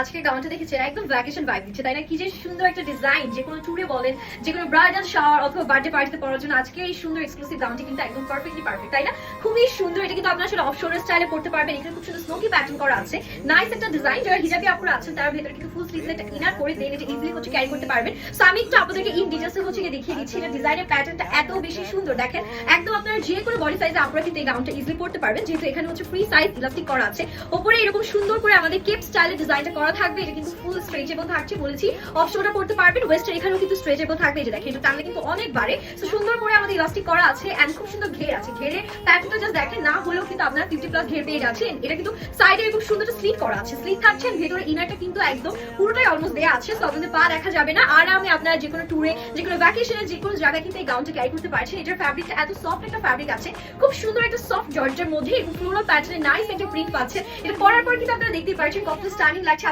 আজকের গাউনটা দেখেছেন একদম ভ্যাকেশন ভাইব দিচ্ছে, তাই না? কি যে সুন্দর একটা ডিজাইন যে কোনো ট্যুরে বলেন, যে কোনো ব্রাইডাল শাওয়ার অথবা বার্থডে পার্টিতে পরার জন্য আজকে এই সুন্দর এক্সক্লুসিভ গাউনটি কিন্তু একদম পারফেক্টলি পারফেক্ট তাই না? খুবই সুন্দর, এটা কিন্তু আপনারা আসলে অফশোর স্টাইলে পড়তে পারবেন, এখানে খুব সুন্দর স্নোকি প্যাটার্ন করা আছে নাইস একটা ডিজাইন যারা হিজাবি আপুরা আছেন, তার ভেতরে কিন্তু ফুল স্লিভস একটা ইনার করে দেন এটা ইজিলি হচ্ছে ক্যারি করতে পারবেন। সো আমি একটু আপনাদেরকে ইন ডিটেলসে হচ্ছে দেখিয়ে দিচ্ছি, এটা ডিজাইনের প্যাটার্নটা এত বেশি সুন্দর, দেখেন, একদম আপনারা যে কোনো বডি সাইজে আপনারা কিন্তু এই গাউনটা ইজিলি পড়তে পারবেন, যেহেতু এখানে হচ্ছে ফ্রি সাইজ ইলাস্টিক করা আছে উপরে এরকম সুন্দর করে আমাদের কেপ স্টাইলে ডিজাইনটা করা থাকবে, এটা কিন্তু ফুল স্ট্রেচেবল থাকছে বলেছি। অপশনটা করতে পারবেন ওয়েস্টের এখানেও কিন্তু স্ট্রেচেবল থাকবে যে দেখেন, এটা টানলে কিন্তু অনেক বাড়ে তো সুন্দর করে আমাদের ইলাস্টিক করা আছে এন্ড খুব সুন্দর ঘের আছে। ঘেরে প্যাটার্নটা জাস্ট দেখেন, না হলেও কিন্তু আপনারা ফিফটি প্লাস ঘের পেয়ে যাচ্ছেন। এটা কিন্তু সাইডে এরকম সুন্দর একটা স্লিট করা আছে। স্লিট থাকছে ভেতরে ইনারটা কিন্তু একদম পুরোটাই অলমোস্ট দেয়া আছে। তো আপনাদের পা দেখা যাবে না। আরামে আপনারা যে কোনো ট্যুরে যে কোনো ভ্যাকেশনে যে কোনো জায়গায় কিন্তু এই গাউনটা ক্যারি করতে পারছেন। এটার ফ্যাব্রিকটা এত সফট একটা ফ্যাব্রিক আছে। খুব সুন্দর একটা সফট জর্জের মধ্যে, এবং ফ্লোরাল প্যাটার্নে নাইস একটা প্রিন্ট পাচ্ছেন এটা পরার পর কিন্তু আপনারা দেখতেই পাচ্ছেন কত স্টাইলিং লাগছে।